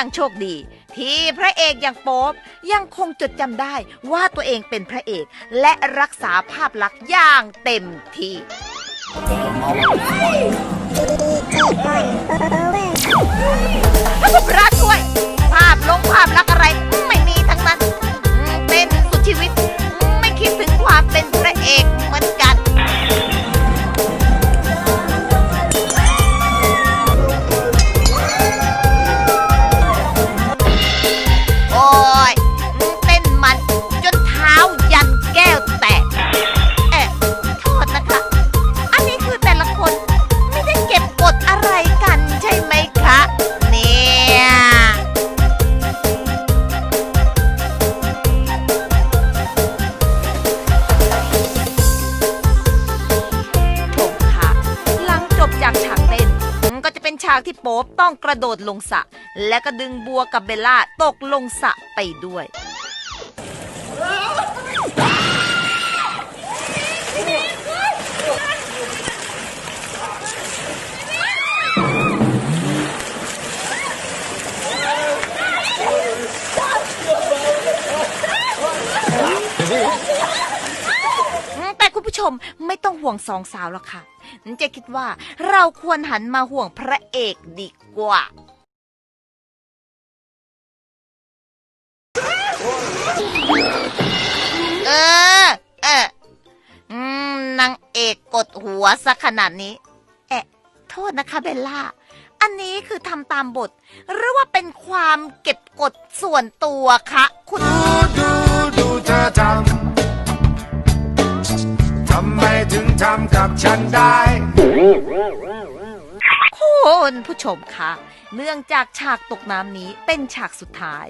ยังโชคดี ที่พระเอกอย่างโป๊บยังคงจดจำได้ว่าตัวเองเป็นพระเอก และรักษาภาพลักษณ์อย่างเต็มที่ากที่โป๊ปต้องกระโดดลงสระและก็ดึงบัวกับเบลล่าตกลงสระไปด้วยแต่คุณผู้ชมไม่ต้องห่วงสองสาวหรอกค่ะ เจะคิดว่าเราควรหันมาห่วงพระเอกดีกว่าเออเอออืมนางเอกกดหัวซะขนาดนี้เอะโทษนะคะเบลล่า อันนี้คือทำตามบท หรือว่าเป็นความเก็บกดส่วนตัวคะคุณดูดูดูเธอทำทำไมถึงทำกับฉันได้ คุณผู้ชมคะเนื่องจากฉากตกน้ำนี้เป็นฉากสุดท้าย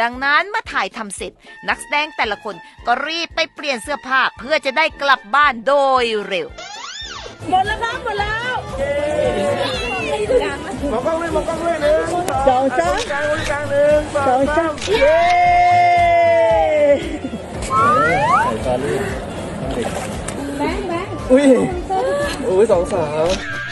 ดังนั้นเมื่อถ่ายทำเสร็จ นักแสดงแต่ละคนก็รีบไปเปลี่ยนเสื้อผ้าเพื่อจะได้กลับบ้านโดยเร็ว หมดแล้วครับหมดแล้วมองกล้องเลยมองกล้องเลยหนึ่งสองสามกลางบริการหนึ่งสสอองงสาสามมเย้อุ้ยอุ้ยสองสาวเ